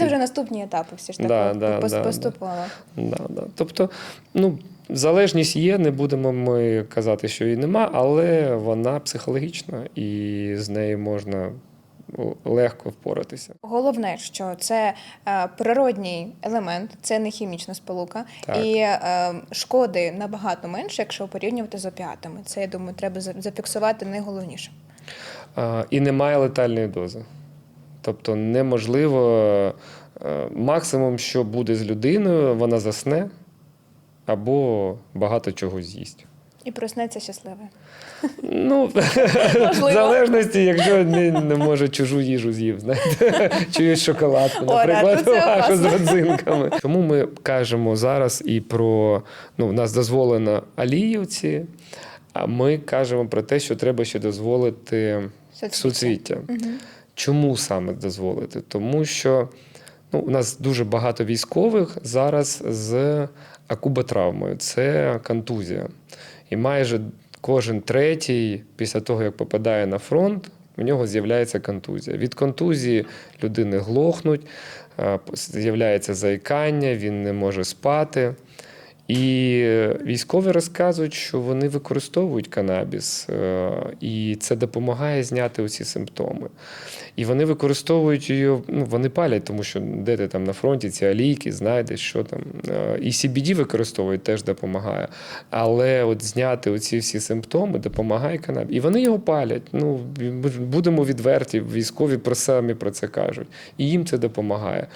Це вже наступні етапи, всі ж так Да, да, пос- да, да. поступово. Да, да. Тобто, ну, залежність є, не будемо ми казати, що її нема, але вона психологічна і з нею можна легко впоратися. Головне, що це е, природній елемент, це не хімічна сполука, Так. і е, шкоди набагато менше, якщо порівнювати з опіатами. Це я думаю, треба зафіксувати найголовніше. І немає летальної дози. Тобто неможливо е, максимум, що буде з людиною, вона засне або багато чого з'їсть. І проснеться щасливе. Ну, в залежності, якщо не, не може чужу їжу з'їв, знаєте, чиюсь шоколадку, наприклад, вашу з родзинками. Чому ми кажемо зараз і про ну, у нас дозволено аліївці, а ми кажемо про те, що треба ще дозволити суцвіття. Чому саме дозволити? Тому що ну, у нас дуже багато військових зараз з акубатравмою. Це контузія. І майже кожен третій, після того, як попадає на фронт, у нього з'являється контузія. Від контузії людини глохнуть, з'являється заїкання, він не може спати. І військові розказують, що вони використовують канабіс, е, і це допомагає зняти оці симптоми. І вони використовують її, ну вони палять, тому що де ти там на фронті ці алійки, знайдеш, що там. Е, І CBD використовують, теж допомагає. Але от зняти оці всі симптоми допомагає канабіс. І вони його палять. Ну, будемо відверті, військові про самі про це кажуть. І їм це допомагає.